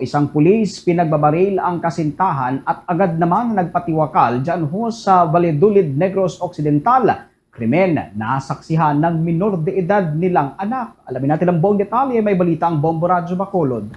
Isang pulis pinagbabaril ang kasintahan at agad naman nagpatiwakal dyan ho sa Valladolid, Negros Occidental. Krimen na saksihan ng minor de edad nilang anak. Alamin natin ang buong detalye, may balita ang Bombo Radyo Bacolod.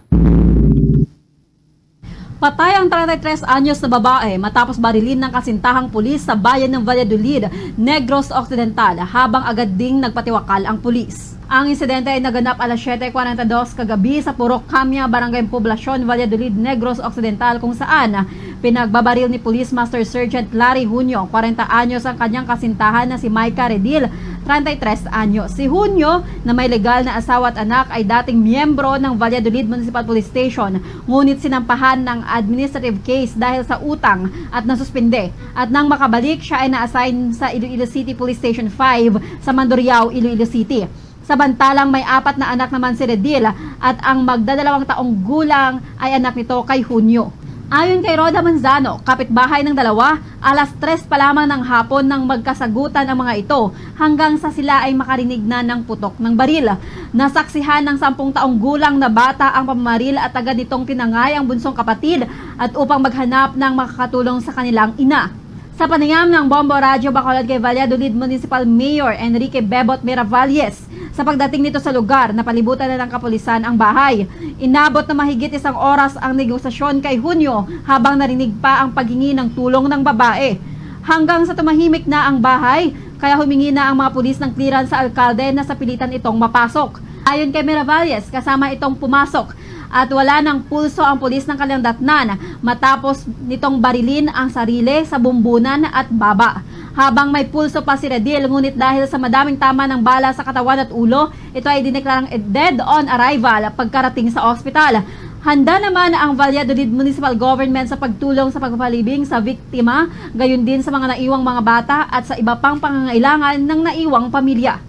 Patay ang 33 anyos na babae matapos barilin ng kasintahang pulis sa bayan ng Valladolid, Negros Occidental habang agad ding nagpatiwakal ang pulis. Ang insidente ay naganap alas 7.42 kagabi sa Purok Camia, Barangay Poblacion, Valladolid, Negros Occidental kung saan pinagbabaril ni Police Master Sergeant Larry Junio, 40 anyos ang kanyang kasintahan na si Micah Redil, 33 anyos. Si Junio, na may legal na asawa at anak, ay dating miyembro ng Valladolid Municipal Police Station, ngunit sinampahan ng administrative case dahil sa utang at nasuspinde. At nang makabalik, siya ay na-assign sa Iloilo City Police Station 5 sa Mandurriao, Iloilo City. Samantalang may apat na anak naman si Redil at ang magdadalawang taong gulang ay anak nito kay Junio. Ayon kay Roda Manzano, kapitbahay ng dalawa, alas 3 pa lamang ng hapon nang magkasagutan ang mga ito hanggang sa sila ay makarinig na ng putok ng baril. Nasaksihan ng 10 taong gulang na bata ang pamamaril at agad nitong tinangay ang bunsong kapatid at upang maghanap ng makakatulong sa kanilang ina. Sa panayam ng Bombo Radyo Bacolod kay Valladolid Municipal Mayor Enrique Bebot Miravalles, sa pagdating nito sa lugar, napalibutan na ng kapulisan ang bahay. Inabot na mahigit isang oras ang negosasyon kay Hunyo habang narinig pa ang paghingi ng tulong ng babae. Hanggang sa tumahimik na ang bahay, kaya humingi na ang mga pulis ng clearance sa alkalde na sa pilitan itong mapasok. Ayon kay Miravalles, kasama itong pumasok at wala ng pulso ang pulis ng kanilang datnan matapos nitong barilin ang sarili sa bumbunan at baba. Habang may pulso pa si Redil, ngunit dahil sa madaming tama ng bala sa katawan at ulo, ito ay dineklarang dead on arrival pagkarating sa ospital. Handa naman ang Valladolid Municipal Government sa pagtulong sa pagpapalibing sa biktima, gayon din sa mga naiwang mga bata at sa iba pang pangangailangan ng naiwang pamilya.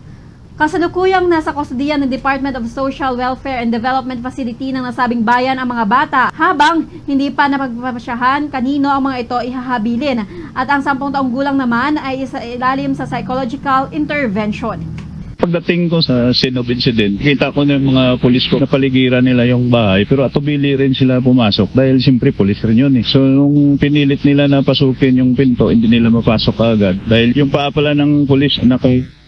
Kasalukuyang nasa kustodiya ng Department of Social Welfare and Development Facility ng nasabing bayan ang mga bata habang hindi pa napagpapasyahan kanino ang mga ito ihahabilin at ang 10 taong gulang naman ay isa ilalim sa psychological intervention. Pagdating ko sa scene of incident, kita ko na yung mga polis ko napaligiran nila yung bahay pero atubili rin sila pumasok dahil siyempre polis rin yun eh. So nung pinilit nila na pasukin yung pinto, hindi nila mapasok agad dahil yung paa pala ng polis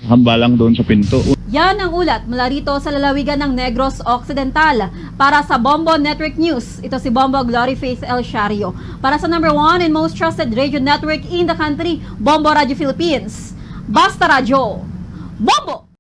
nakahambalang doon sa pinto. Yan ang ulat mula rito sa lalawigan ng Negros Occidental. Para sa Bombo Network News, ito si Bombo Glory Faith El Shario. Para sa number one and most trusted radio network in the country, Bombo Radio Philippines. Basta Radio. Bombo!